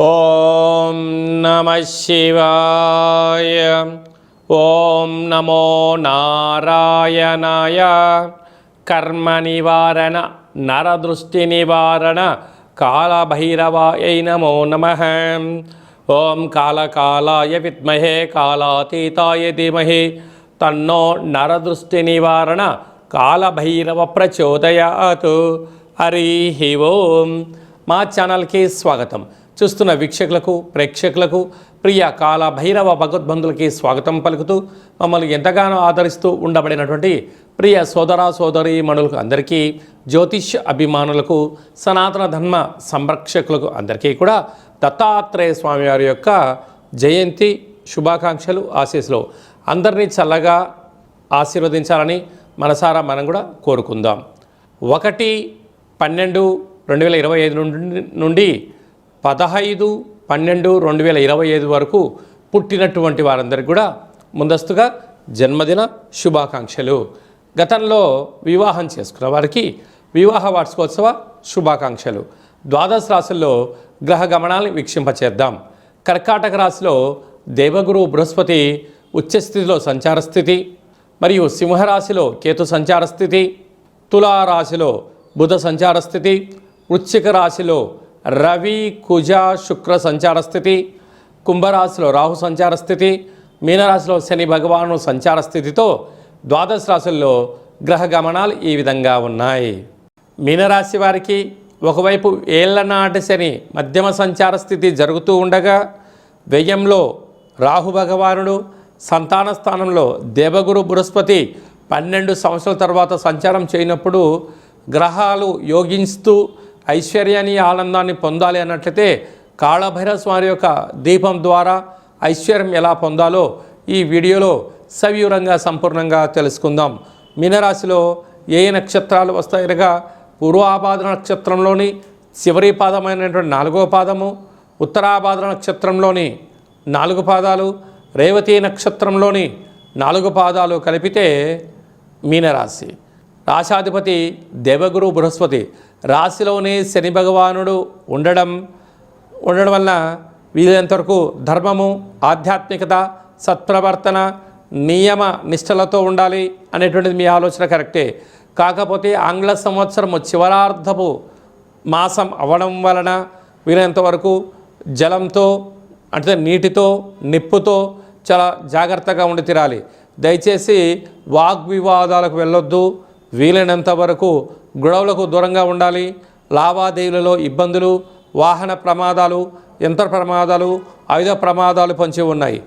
ఓం నమ శివాయ ఓం నమో నారాయణాయ. కర్మ నివారణ నరదృష్టి నివారణ కాళభైరవాయ నమో నమ. ఓం కాళకాలాయ విద్మహే కాళాతీతాయ ధీమహి. తన్నో నరదృష్టి నివారణ కాళభైరవ ప్రచోదయాత్. హరి ఓం. మా ఛానల్కి స్వాగతం. చూస్తున్న వీక్షకులకు ప్రేక్షకులకు ప్రియ కాల భైరవ భగవద్బంధులకి స్వాగతం పలుకుతూ మమ్మల్ని ఎంతగానో ఆదరిస్తూ ఉండబడినటువంటి ప్రియ సోదర సోదరి మణులకు అందరికీ జ్యోతిష్ అభిమానులకు సనాతన ధర్మ సంరక్షకులకు అందరికీ కూడా దత్తాత్రేయ స్వామి వారి యొక్క జయంతి శుభాకాంక్షలు ఆశీస్సులు అందరినీ చల్లగా ఆశీర్వదించాలని మనసారా మనం కూడా కోరుకుందాం. ఒకటి పన్నెండు రెండు వేల ఇరవై ఐదు నుండి నుండి పదహైదు పన్నెండు రెండు వేల ఇరవై ఐదు వరకు పుట్టినటువంటి వారందరికీ కూడా ముందస్తుగా జన్మదిన శుభాకాంక్షలు. గతంలో వివాహం చేసుకున్న వారికి వివాహ వార్షికోత్సవ శుభాకాంక్షలు. ద్వాదశ రాశుల్లో గ్రహ గమనాలను వీక్షింపచేద్దాం. కర్కాటక రాశిలో దేవగురు బృహస్పతి ఉచ్చస్థితిలో సంచార స్థితి మరియు సింహరాశిలో కేతు సంచార స్థితి తులారాశిలో బుధ సంచార స్థితి వృశ్చిక రాశిలో రవి కుజ శుక్ర సంచార స్థితి కుంభరాశిలో రాహు సంచార స్థితి మీనరాశిలో శని భగవాను సంచార స్థితితో ద్వాదశ రాశుల్లో గ్రహ గమనాలు ఈ విధంగా ఉన్నాయి. మీనరాశి వారికి ఒకవైపు ఏళ్ళనాటి శని మధ్యమ సంచార స్థితి జరుగుతూ ఉండగా వ్యయంలో రాహు భగవానుడు సంతాన స్థానంలో దేవగురు బృహస్పతి పన్నెండు సంవత్సరాల తర్వాత సంచారం చేయనప్పుడు గ్రహాలు యోగిస్తూ ఐశ్వర్యాన్ని ఆనందాన్ని పొందాలి అన్నట్లయితే కాళభైరవ స్వామి యొక్క దీపం ద్వారా ఐశ్వర్యం ఎలా పొందాలో ఈ వీడియోలో సవివరంగా సంపూర్ణంగా తెలుసుకుందాం. మీనరాశిలో ఏ నక్షత్రాలు వస్తాయనగా పూర్వాపాద నక్షత్రంలోని చివరి పాదమైనటువంటి నాలుగో పాదము ఉత్తరాపాద నక్షత్రంలోని నాలుగు పాదాలు రేవతి నక్షత్రంలోని నాలుగు పాదాలు కలిపితే మీనరాశి. రాశాధిపతి దేవగురు బృహస్పతి. రాశిలోనే శని భగవానుడు ఉండడం ఉండడం వలన వీలైనంతవరకు ధర్మము ఆధ్యాత్మికత సత్ప్రవర్తన నియమ నిష్టలతో ఉండాలి అనేటువంటిది మీ ఆలోచన కరెక్టే. కాకపోతే ఆంగ్ల సంవత్సరము చివరార్ధపు మాసం అవ్వడం వలన వీలైనంత వరకు జలంతో అంటే నీటితో నిప్పుతో చాలా జాగ్రత్తగా ఉండి తీరాలి. దయచేసి వాగ్వివాదాలకు వెళ్ళొద్దు. వీలైనంత వరకు గొడవలకు దూరంగా ఉండాలి. లావాదేవీలలో ఇబ్బందులు వాహన ప్రమాదాలు యంత్ర ప్రమాదాలు ఆయుధ ప్రమాదాలు పొంచి ఉన్నాయి.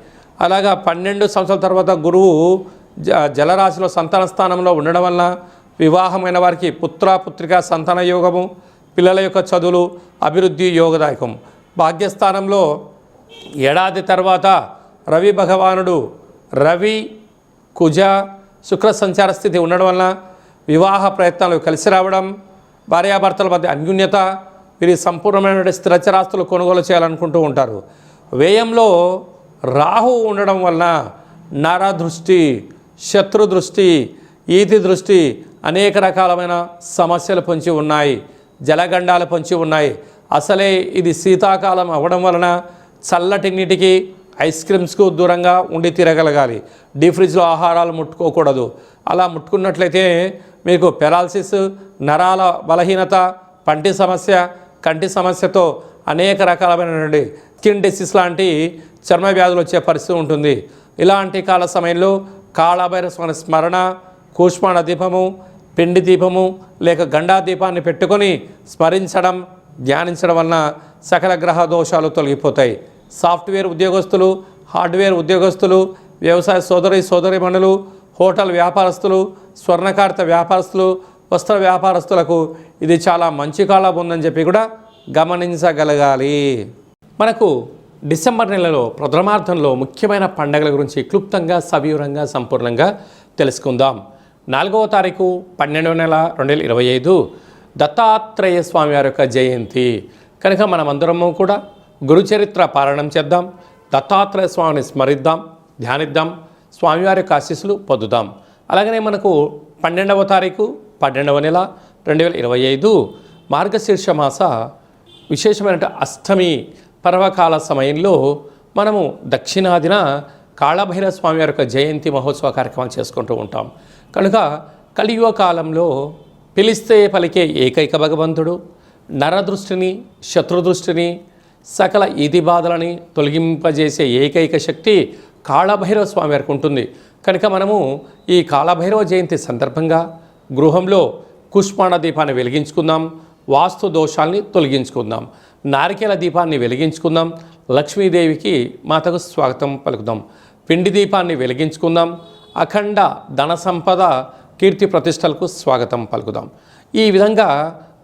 అలాగా పన్నెండు సంవత్సరాల తర్వాత గురువు జ జలరాశిలో సంతాన స్థానంలో ఉండడం వలన వివాహమైన వారికి పుత్ర పుత్రిక సంతాన యోగము పిల్లల యొక్క చదువులు అభివృద్ధి యోగదాయకం. భాగ్యస్థానంలో ఏడాది తర్వాత రవి భగవానుడు రవి కుజ శుక్ర సంచార స్థితి ఉండడం వలన వివాహ ప్రయత్నాలు కలిసి రావడం భార్యాభర్తల మధ్య అన్యూన్యత వీరి సంపూర్ణమైన స్థిరచరాస్తులు కొనుగోలు చేయాలనుకుంటూ ఉంటారు. వ్యయంలో రాహు ఉండడం వలన నర దృష్టి శత్రు దృష్టి ఈతి దృష్టి అనేక రకాలమైన సమస్యలు పొంచి ఉన్నాయి జలగండాలు పొంచి ఉన్నాయి. అసలే ఇది శీతాకాలం అవ్వడం వలన చల్లటి నీటికి ఐస్ క్రీమ్స్కు దూరంగా ఉండి తిరగలగాలి. డీ ఫ్రిడ్జ్లో ఆహారాలు ముట్టుకోకూడదు. అలా ముట్టుకున్నట్లయితే మీకు పెరాలసిస్ నరాల బలహీనత పంటి సమస్య కంటి సమస్యతో అనేక రకాలమైనటువంటి స్కిన్ డిసీస్ లాంటి చర్మ వ్యాధులు వచ్చే పరిస్థితి ఉంటుంది. ఇలాంటి కాల సమయంలో కాళభైరవ స్మరణ కూష్మాణ దీపము పిండి దీపము లేక గండా దీపాన్ని పెట్టుకొని స్మరించడం ధ్యానించడం వలన సకల గ్రహ దోషాలు తొలగిపోతాయి. సాఫ్ట్వేర్ ఉద్యోగస్తులు హార్డ్వేర్ ఉద్యోగస్తులు వ్యవసాయ సోదరి సోదరిమణులు హోటల్ వ్యాపారస్తులు స్వర్ణకార్త వ్యాపారస్తులు వస్త్ర వ్యాపారస్తులకు ఇది చాలా మంచి కాలం ఉందని చెప్పి కూడా గమనించగలగాలి. మనకు డిసెంబర్ నెలలో ప్రథమార్థంలో ముఖ్యమైన పండగల గురించి క్లుప్తంగా సవివరంగా సంపూర్ణంగా తెలుసుకుందాం. నాలుగవ తారీఖు పన్నెండవ నెల రెండు వేల ఇరవై ఐదు దత్తాత్రేయ స్వామి వారి యొక్క జయంతి. కనుక మనమందరము కూడా గురుచరిత్ర పారాయణం చేద్దాం దత్తాత్రేయ స్వామిని స్మరిద్దాం ధ్యానిద్దాం స్వామివారి యొక్క ఆశీస్సులు పొందుదాం. అలాగనే మనకు పన్నెండవ తారీఖు పన్నెండవ నెల రెండు వేల ఇరవై ఐదు మార్గశీర్ష మాస విశేషమైన అష్టమి పర్వకాల సమయంలో మనము దక్షిణాదిన కాళభైరవ స్వామి యొక్క జయంతి మహోత్సవ కార్యక్రమం చేసుకుంటూ ఉంటాం. కనుక కలియుగ కాలంలో పిలిస్తే పలికే ఏకైక భగవంతుడు నరదృష్టిని శత్రుదృష్టిని సకల ఇది బాధలని తొలగింపజేసే ఏకైక శక్తి కాళభైరవ స్వామి వారికి ఉంటుంది కనుక మనము ఈ కాళభైరవ జయంతి సందర్భంగా గృహంలో కుష్మాణ దీపాన్ని వెలిగించుకుందాం వాస్తు దోషాల్ని తొలగించుకుందాం నారికేల దీపాన్ని వెలిగించుకుందాం లక్ష్మీదేవికి మాతకు స్వాగతం పలుకుదాం పిండి దీపాన్ని వెలిగించుకుందాం అఖండ ధన సంపద కీర్తి ప్రతిష్టలకు స్వాగతం పలుకుదాం. ఈ విధంగా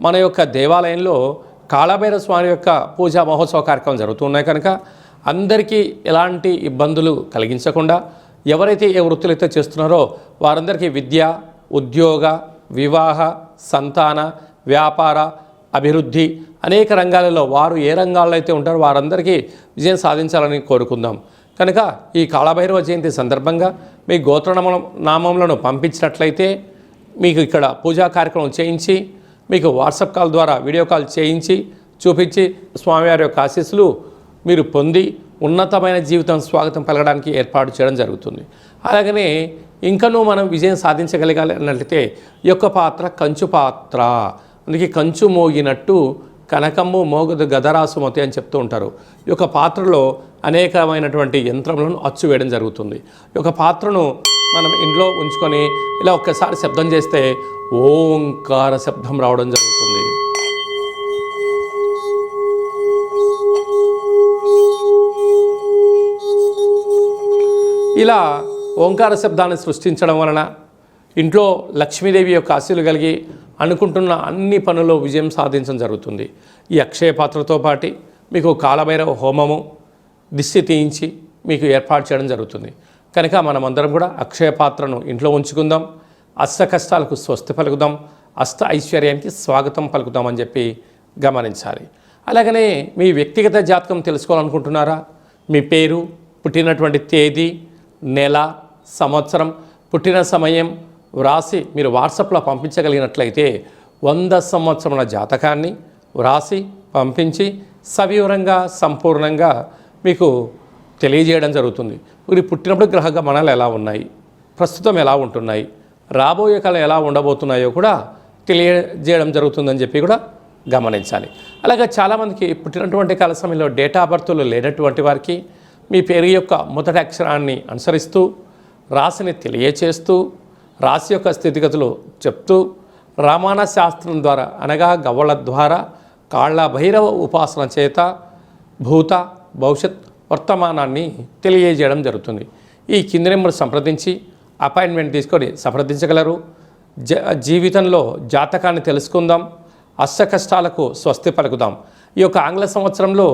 మన యొక్క దేవాలయంలో కాళభైరవ స్వామి యొక్క పూజా మహోత్సవ కార్యక్రమం జరుగుతున్నాయి కనుక అందరికీ ఎలాంటి ఇబ్బందులు కలిగించకుండా ఎవరైతే ఏ వృత్తులైతే చేస్తున్నారో వారందరికీ విద్య ఉద్యోగ వివాహ సంతాన వ్యాపార అభివృద్ధి అనేక రంగాలలో వారు ఏ రంగాల్లో అయితే ఉంటారో వారందరికీ విజయం సాధించాలని కోరుకుందాం. కనుక ఈ కాళభైరవ జయంతి సందర్భంగా మీ గోత్రనామ నామములను పంపించినట్లయితే మీకు ఇక్కడ పూజా కార్యక్రమం చేయించి మీకు వాట్సాప్ కాల్ ద్వారా వీడియో కాల్ చేయించి చూపించి స్వామివారి యొక్క ఆశీస్సులు మీరు పొంది ఉన్నతమైన జీవితం స్వాగతం పలకడానికి ఏర్పాటు చేయడం జరుగుతుంది. అలాగనే ఇంకనూ మనం విజయం సాధించగలగాలి అన్నట్లయితే ఈ యొక్క పాత్ర కంచు పాత్ర. అందుకే కంచు మోగినట్టు కనకమ్ము మోగదు గదరాసుమతి అని చెప్తూ ఉంటారు. ఈ యొక్క పాత్రలో అనేకమైనటువంటి యంత్రములను అచ్చు వేయడం జరుగుతుంది. ఈ యొక్క పాత్రను మనం ఇంట్లో ఉంచుకొని ఇలా ఒక్కసారి శబ్దం చేస్తే ఓంకార శబ్దం రావడం జరుగుతుంది. ఇలా ఓంకార శబ్దాన్ని సృష్టించడం వలన ఇంట్లో లక్ష్మీదేవి యొక్క ఆశీలు కలిగి అనుకుంటున్న అన్ని పనుల్లో విజయం సాధించడం జరుగుతుంది. ఈ అక్షయ పాత్రతో పాటి మీకు కాలభైరవ హోమము దిష్టి తీయించి మీకు ఏర్పాటు చేయడం జరుగుతుంది. కనుక మనమందరం కూడా అక్షయ పాత్రను ఇంట్లో ఉంచుకుందాం అష్ట కష్టాలకు స్వస్తి పలుకుదాం అష్ట ఐశ్వర్యానికి స్వాగతం పలుకుదామని చెప్పి గమనించాలి. అలాగనే మీ వ్యక్తిగత జాతకం తెలుసుకోవాలనుకుంటున్నారా? మీ పేరు పుట్టినటువంటి తేదీ నెల సంవత్సరం పుట్టిన సమయం వ్రాసి మీరు వాట్సాప్లో పంపించగలిగినట్లయితే వంద సంవత్సరముల జాతకాన్ని వ్రాసి పంపించి సవివరంగా సంపూర్ణంగా మీకు తెలియజేయడం జరుగుతుంది. మీరు పుట్టినప్పుడు గ్రహ గమనాలు ఎలా ఉన్నాయి? ప్రస్తుతం ఎలా ఉంటున్నాయి? రాబోయే కాలం ఎలా ఉండబోతున్నాయో కూడా తెలియజేయడం జరుగుతుందని చెప్పి కూడా గమనించాలి. అలాగే చాలామందికి పుట్టినటువంటి కాల సమయంలో డేటా బర్త్లు లేనటువంటి వారికి మీ పేరు యొక్క మొదటి అక్షరాన్ని అనుసరిస్తూ రాశిని తెలియచేస్తూ రాశి యొక్క స్థితిగతులు చెప్తూ రామాన శాస్త్రం ద్వారా అనగా గవ్వల ద్వారా కాళ్ళ భైరవ ఉపాసన చేత భూత భవిష్యత్ వర్తమానాన్ని తెలియజేయడం జరుగుతుంది. ఈ కింది నెంబర్ సంప్రదించి అపాయింట్మెంట్ తీసుకొని సంప్రదించగలరు. జ జీవితంలో జాతకాన్ని తెలుసుకుందాం అష్ట కష్టాలకు స్వస్తి పలుకుదాం. ఈ యొక్క ఆంగ్ల సంవత్సరంలో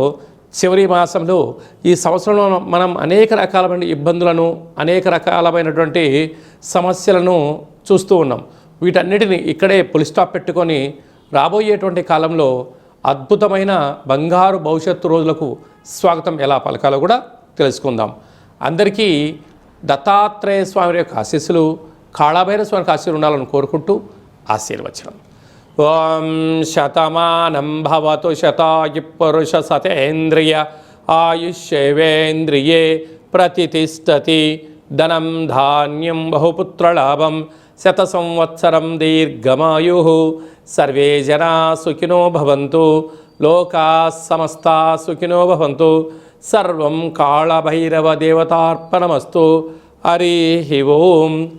చివరి మాసంలో ఈ సంవత్సరంలో మనం అనేక రకాలమైన ఇబ్బందులను అనేక రకాలమైనటువంటి సమస్యలను చూస్తూ ఉన్నాం. వీటన్నిటిని ఇక్కడే పులి స్టాప్ పెట్టుకొని రాబోయేటువంటి కాలంలో అద్భుతమైన బంగారు భవిష్యత్తు రోజులకు స్వాగతం ఎలా పలకాలో కూడా తెలుసుకుందాం. అందరికీ దత్తాత్రేయ స్వామి యొక్క ఆశీస్సులు కాళాభైర స్వామికి ఆశీస్సులు కోరుకుంటూ ఆశీర్వచనం. ఓం శతమానం భవతు శతాయు పురుష సతేంద్రియ ఆయుష్యేవేంద్రియే ప్రతిష్టతి ధనం ధాన్యం బహుపుత్రలాభం. శత సంవత్సరం దీర్ఘమాయు. సర్వే జనా సుఖినో భవంతు. లోకా సమస్తా సుఖినో భవంతు. సర్వం కాళభైరవ దేవతార్పణమస్తు హరి ఓం.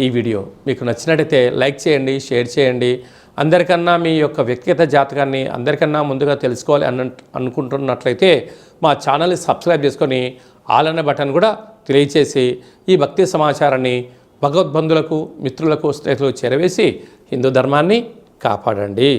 ఈ వీడియో మీకు నచ్చినట్టయితే లైక్ చేయండి షేర్ చేయండి. అందరికన్నా మీ యొక్క వ్యక్తిగత జాతకాన్ని అందరికన్నా ముందుగా తెలుసుకోవాలి అన్న అనుకుంటున్నట్లయితే మా ఛానల్ని సబ్స్క్రైబ్ చేసుకొని ఆల్ బటన్ కూడా తెలియచేసి ఈ భక్తి సమాచారాన్ని భగవద్బంధులకు మిత్రులకు స్నేహితులకు చేరవేసి హిందూ ధర్మాన్ని కాపాడండి.